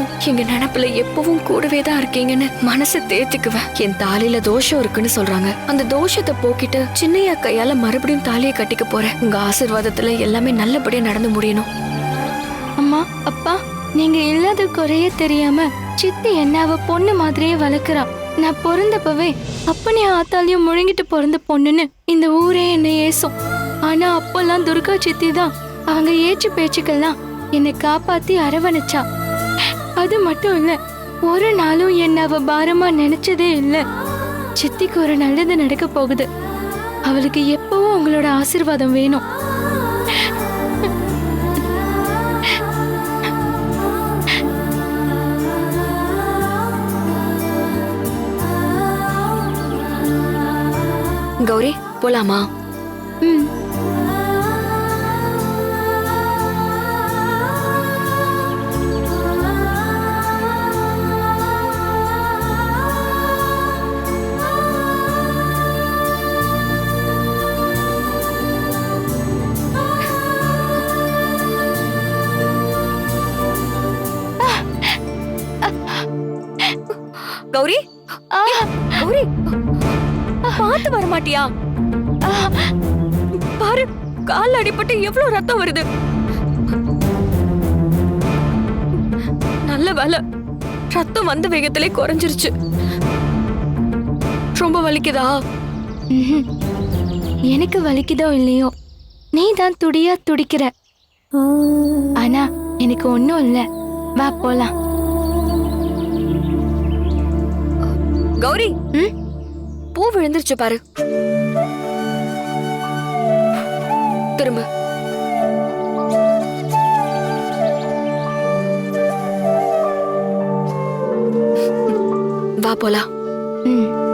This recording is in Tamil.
நீங்களும் எங்க நினப்புல எப்பவும் கூடவே தான் இருக்கீங்கன்னு மனசு தேத்திக்குவேன். என் தாலியில தோஷம் இருக்குன்னு சொல்றாங்க. அந்த தோஷத்தை போக்கிட்டு சின்னையா கையால மறுபடியும் தாலியை கட்டிக்க போறேன். உங்க ஆசீர்வாதத்துல எல்லாமே நல்லபடியா நடந்து முடியணும். அம்மா அப்பா நீங்க இல்லாத குறைய தெரியாம சித்தி என்ன அவ பொண்ணு மாதிரியே வளர்க்குறா. நான் பிறந்தப்பவே அப்பனே ஆத்தாலையும் முழுங்கிட்டு பிறந்த பொண்ணுன்னு இந்த ஊரே என்னை ஏசும். ஆனா அப்பெல்லாம் துர்கா சித்தி தான் அவங்க ஏச்சு பேச்சுக்கெல்லாம் என்னை காப்பாத்தி அரவணைச்சா. அது மட்டும் இல்ல ஒரு நாளும் என்ன அவ பாரமா நினைச்சதே இல்ல. சித்திக்கு ஒரு நல்லது நடக்க போகுது. அவளுக்கு எப்பவும் உங்களோட ஆசீர்வாதம் வேணும். கௌரி போலாமா? ம். கௌரி? கௌரி பார்த்து வர மாட்டியா பாரு கால் அடிபட்டு எவ்வளவு ரத்தம் வருது. நல்ல வேலை ரத்தம் வந்த வேகத்திலே குறைஞ்சிருச்சு. ரொம்ப வலிக்குதா. எனக்கு வலிக்குதோ இல்லையோ? நீ தான் துடியா துடிக்கிற. ஆனா எனக்கு ஒண்ணும் இல்ல. வா போலாம். கௌரி? பூ விழுந்துருச்சு பாரு. திரும்ப. வா போலாம். ம்.